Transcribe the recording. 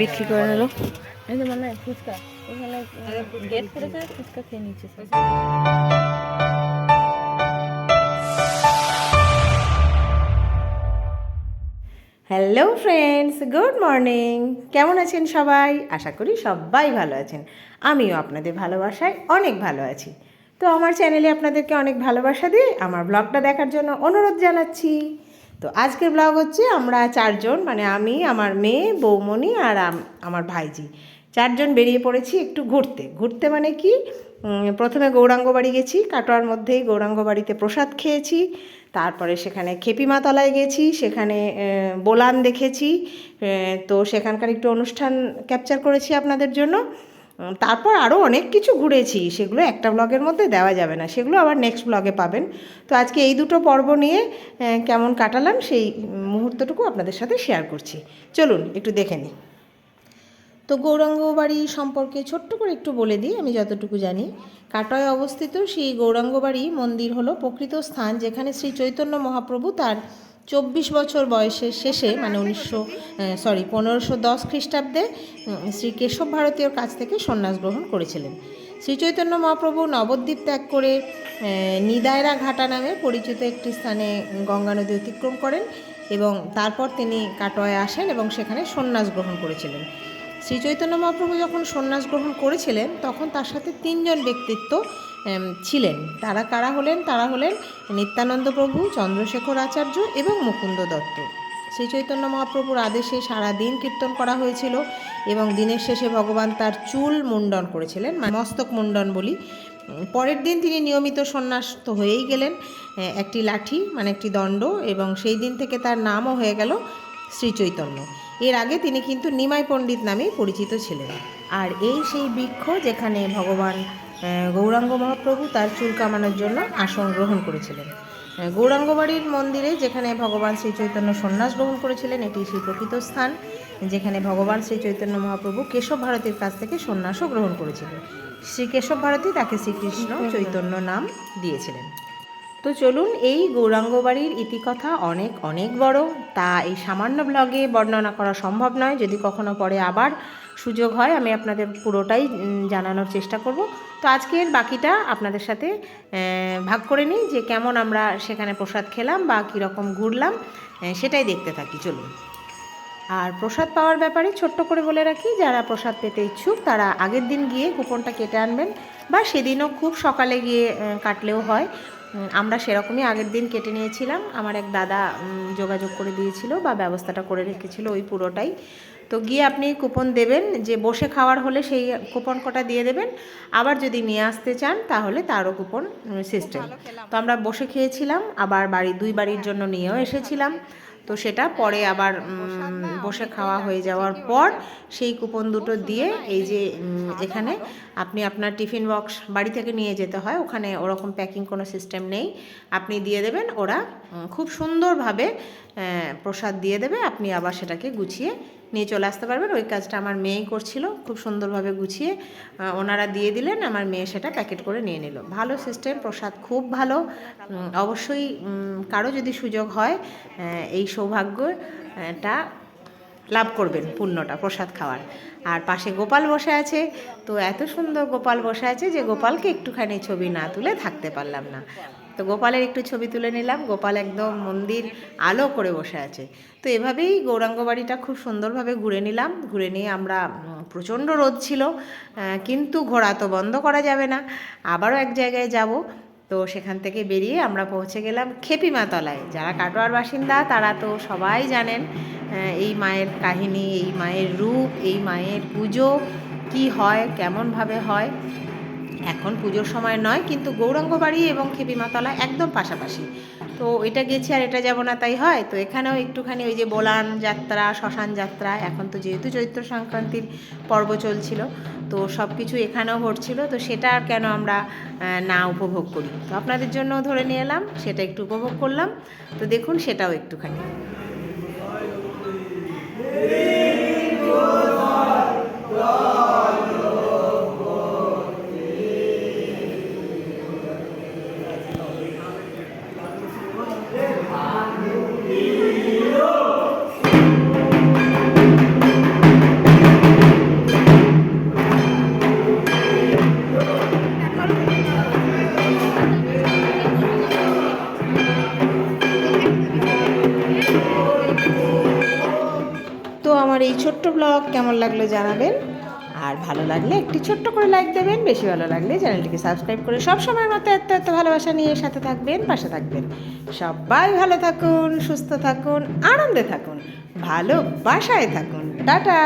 বিক্রি করে নিল। এই যে মানে ফুচকা। ওখানে গেট করেছে ফুচকা খেয়ে নিচ্ছে হ্যালো ফ্রেন্ডস গুড মর্নিং কেমন আছেন সবাই? আশা করি সবাই ভালো আছেন। আমিও আপনাদের ভালোবাসায় অনেক ভালো আছি। তো আমার চ্যানেলে আপনাদেরকে অনেক ভালোবাসা দিয়ে আমার ব্লগটা দেখার জন্য অনুরোধ জানাচ্ছি। তো আজকের ব্লগ হচ্ছে আমরা চারজন মানে আমি, আমার মেয়ে, বৌমণি আর আমার ভাইজি। চারজন বেরিয়ে পড়েছি একটু ঘুরতে। ঘুরতে মানে কি? প্রথমে গৌরাঙ্গ বাড়ি গেছি, কাটোয়ার মধ্যেই গৌরাঙ্গ বাড়িতে প্রসাদ খেয়েছি, তারপরে সেখানে খেপিমা তলায় গেছি, সেখানে বোলান দেখেছি তো সেখানকার একটু অনুষ্ঠান ক্যাপচার করেছি আপনাদের জন্য। তারপর আরও অনেক কিছু ঘুরেছি, সেগুলো একটা ব্লগের মধ্যে দেওয়া যাবে না, সেগুলো আবার নেক্সট ব্লগে পাবেন। তো আজকে এই দুটো পর্ব নিয়ে কেমন কাটালাম সেই মুহূর্তটুকু আপনাদের সাথে শেয়ার করছি। চলুন, একটু দেখে নিই। তো গৌরাঙ্গ বাড়ি সম্পর্কে ছোট্ট করে একটু বলে দিই, আমি যতটুকু জানি। কাটোয়ায় অবস্থিত সেই গৌরাঙ্গ বাড়ি মন্দির হলো প্রকৃত স্থান যেখানে শ্রী চৈতন্য মহাপ্রভু তার চব্বিশ বছর বয়সের শেষে মানে উনিশশো সরি পনেরোশো দশ খ্রিস্টাব্দে শ্রী কেশব ভারতীয়র কাছ থেকে সন্ন্যাস গ্রহণ করেছিলেন। শ্রী চৈতন্য মহাপ্রভু নবদ্বীপ ত্যাগ করে নিদায়রা ঘাটা নামে পরিচিত একটি স্থানে গঙ্গা নদী অতিক্রম করেন এবং তারপর তিনি কাটোয়ায় আসেন এবং সেখানে সন্ন্যাস গ্রহণ করেছিলেন। শ্রী চৈতন্য মহাপ্রভু যখন সন্ন্যাস গ্রহণ করেছিলেন, তখন তার সাথে তিনজন ব্যক্তিত্ব ছিলেন। তারা কারা হলেন? তারা হলেন নিত্যানন্দ প্রভু, চন্দ্রশেখর আচার্য এবং মুকুন্দ দত্ত। শ্রী চৈতন্য মহাপ্রভুর আদেশে সারা দিন কীর্তন করা হয়েছিল এবং দিনের শেষে ভগবান তার চুল মুন্ডন করেছিলেন মানে মস্তক মুন্ডন বলি। পরের দিন তিনি নিয়মিত সন্ন্যাস তো হয়েই গেলেন একটি লাঠি মানে একটি দণ্ড, এবং সেই দিন থেকে তার নামও হয়ে গেল শ্রী চৈতন্য। এর আগে তিনি কিন্তু নিমাই পণ্ডিত নামেই পরিচিত ছিলেন। আর এই সেই বৃক্ষ যেখানে ভগবান গৌরাঙ্গ মহাপ্রভু তার চুল কামানোর জন্য আসন গ্রহণ করেছিলেন। গৌরাঙ্গ গৌরাঙ্গবাড়ির মন্দিরে যেখানে ভগবান শ্রী চৈতন্য সন্ন্যাস গ্রহণ করেছিলেন, এটি সেই প্রকৃত স্থান, যেখানে ভগবান শ্রী চৈতন্য মহাপ্রভু কেশব ভারতীর কাছ থেকে সন্ন্যাসও গ্রহণ করেছিলেন। শ্রী কেশব ভারতী তাকে শ্রীকৃষ্ণ চৈতন্য নাম দিয়েছিলেন। তো চলুন এই গৌরাঙ্গ বাড়ির ইতিকথা অনেক অনেক বড়। তা এই সামান্য ব্লগে বর্ণনা করা সম্ভব নয়। যদি কখনো পরে আবার সুযোগ হয়, আমি আপনাদের পুরোটাই জানানোর চেষ্টা করব। তো আজকের বাকিটা আপনাদের সাথে ভাগ করে নিই যে কেমন আমরা সেখানে প্রসাদ খেলাম বা কীরকম ঘুরলাম সেটাই দেখতে থাকি। চলুন। আর প্রসাদ পাওয়ার ব্যাপারে ছোট্ট করে বলে রাখি, যারা প্রসাদ পেতে ইচ্ছুক, তারা আগের দিন গিয়ে কুপনটা কেটে আনবেন বা সেদিনও খুব সকালে গিয়ে কাটলেও হয়। আমরা সেরকমই আগের দিন কেটে নিয়েছিলাম। আমার এক দাদা যোগাযোগ করে দিয়েছিল বা ব্যবস্থাটা করে রেখেছিল ওই পুরোটাই। তো গিয়ে আপনি কুপন দেবেন যে বসে খাওয়ার হলে সেই কুপন কটা দিয়ে দেবেন। আবার যদি নিয়ে আসতে চান তাহলে তারও কুপন সিস্টেম তো আমরা বসে খেয়েছিলাম আবার বাড়ি দুই বাড়ির জন্য নিয়েও এসেছিলাম। তো সেটা পরে আবার বসে খাওয়া হয়ে যাওয়ার পর সেই কুপন দুটো দিয়ে এই যে এখানে আপনি আপনার টিফিন বক্স বাড়ি থেকে নিয়ে যেতে হয়। ওখানে ওরকম প্যাকিং কোনো সিস্টেম নেই। আপনি দিয়ে দেবেন, ওরা খুব সুন্দরভাবে প্রসাদ দিয়ে দেবে। আপনি আবার সেটাকে গুছিয়ে নিয়ে চলে আসতে পারবেন। ওই কাজটা আমার মেয়েই করছিল, খুব সুন্দরভাবে গুছিয়ে ওনারা দিয়ে দিলেন। আমার মেয়ে সেটা প্যাকেট করে নিয়ে নিল। ভালো সিস্টেম, প্রসাদ খুব ভালো। অবশ্যই কারও যদি সুযোগ হয় এই সৌভাগ্যটা লাভ করবেন পূর্ণটা, প্রসাদ খাওয়ার। আর পাশে গোপাল বসে আছে। তো এত সুন্দর গোপাল বসে আছে যে গোপালকে একটুখানি ছবি না তুলে থাকতে পারলাম না। তো গোপালের একটু ছবি তুলে নিলাম। গোপাল একদম মন্দির আলো করে বসে আছে। তো এভাবেই গৌরাঙ্গ বাড়িটা খুব সুন্দরভাবে ঘুরে নিলাম। ঘুরে নিয়ে আমরা প্রচণ্ড রোদ ছিল। কিন্তু ঘোরা তো বন্ধ করা যাবে না। আবারও এক জায়গায় যাব। তো সেখান থেকে বেরিয়ে আমরা পৌঁছে গেলাম খেপিমা তলায় যারা কাটোয়ার বাসিন্দা, তারা তো সবাই জানেন এই মায়ের কাহিনী, এই মায়ের রূপ, এই মায়ের পুজো, কি হয়, কেমনভাবে হয়। এখন পুজোর সময় নয়, কিন্তু গৌরাঙ্গ বাড়ি এবং খেপিমাতলা একদম পাশাপাশি। তো এটা গেছি আর এটা যাব না, তাই হয়। তো এখানেও একটুখানি ওই যে বোলান যাত্রা, শ্মশান যাত্রা, এখন তো যেহেতু চৈত্র সংক্রান্তির পর্ব চলছিল, তো সব কিছু এখানেও ঘটছিল, তো সেটা কেন আমরা না উপভোগ করি। তো আপনাদের জন্য ধরে নিয়ে এলাম, সেটা একটু উপভোগ করলাম। তো দেখুন সেটাও একটুখানি। এই ছোট্ট ব্লগ কেমন লাগল জানাবেন। আর ভালো লাগলে একটি ছোট্ট করে লাইক দেবেন, বেশি ভালো লাগলে চ্যানেলটিকে সাবস্ক্রাইব করে সব সময়ের মতো এত এত ভালোবাসা নিয়ে সাথে থাকবেন, পাশে থাকবেন। সবাই ভালো থাকুন, সুস্থ থাকুন, আনন্দে থাকুন, ভালোবাসায় থাকুন। টাটা!